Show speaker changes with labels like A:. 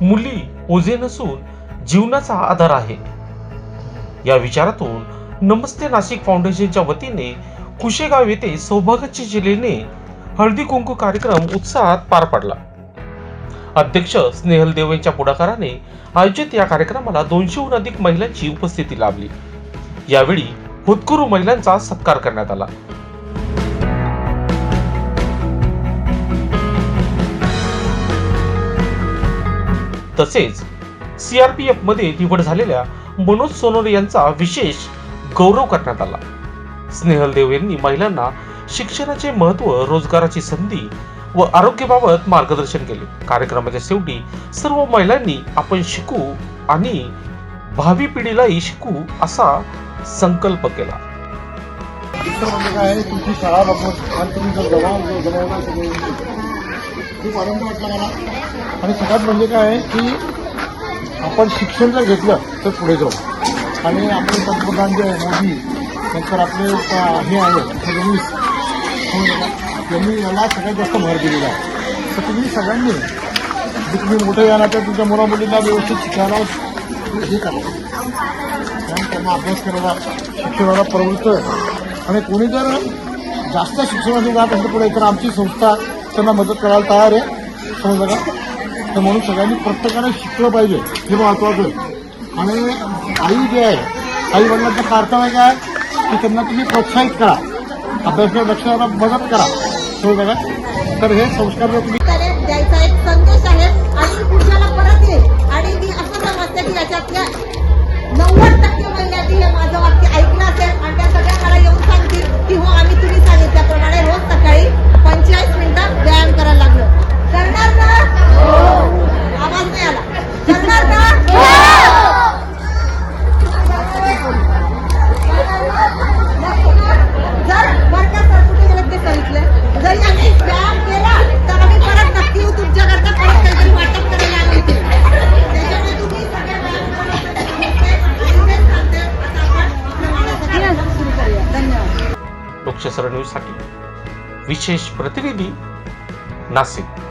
A: मुली ओझे नसून जीवनाचा आधार आहे. या विचारातून नमस्ते नाशिक फाउंडेशनच्या वतीने कुशेगाव येथे सौभाग्याची जिल्ह्याने हळदी कुंकू कार्यक्रम उत्साहात पार पडला. अध्यक्ष स्नेहल देव यांच्या पुढाकाराने आयोजित या कार्यक्रमाला दोनशेहून अधिक महिलांची उपस्थिती लाभली. यावेळी होतकुरू महिलांचा सत्कार करण्यात आला. तसेच सीआरपीएफमध्ये निवड झालेल्या मनोज सोनोने यांचा विशेष गौरव करण्यात आला. स्नेहल देव यांनी महिलांना शिक्षणाचे महत्त्व रोजगाराची संधी व आरोग्याबाबत मार्गदर्शन केले. कार्यक्रमाच्या शेवटी सर्व महिलांनी आपण शिकू आणि भावी पिढीलाही शिकू असा संकल्प केला.
B: म्हणजे तुमची शाळा बघून आणि तुम्ही जर जमा जमा खूप आनंद वाटला मला. आणि सगळ्यात म्हणजे काय आहे की आपण शिक्षण जर घेतलं तर पुढे जाऊ. आणि आपले पंतप्रधान जे आहे मोदी नंतर आपले हे आहे फडणवीस यांनी याला सगळ्यात जास्त भर दिलेला आहे. तर तुम्ही सगळ्यांनी जे तुम्ही मोठे जाणार तर तुमच्या मुलामुलींना व्यवस्थित शिकायला हे करा. कारण त्यांना अभ्यास करायला शिक्षणाला प्रवृत्त आणि कोणी जर जास्त शिक्षणाची जात असेल पुढे तर आमची संस्था त्यांना मदत करायला तयार आहे. समजलं का? तर म्हणून सगळ्यांनी प्रत्येकाने शिकलं पाहिजे. हे महत्त्वाचं आहे. आणि आई जे आहे आई वडिलांचं कर्तव्य काय की त्यांना तुम्ही प्रोत्साहित करा. अभ्यासात लक्ष द्यायला मदत करा. समजलं का? तर हे संस्कार जर तुम्ही
C: द्यायचा एक संदेश आहे. आणि पुढच्याला परत येईल धन्यवाद
A: न्यूजसाठी विशेष प्रतिनिधी नाशिक.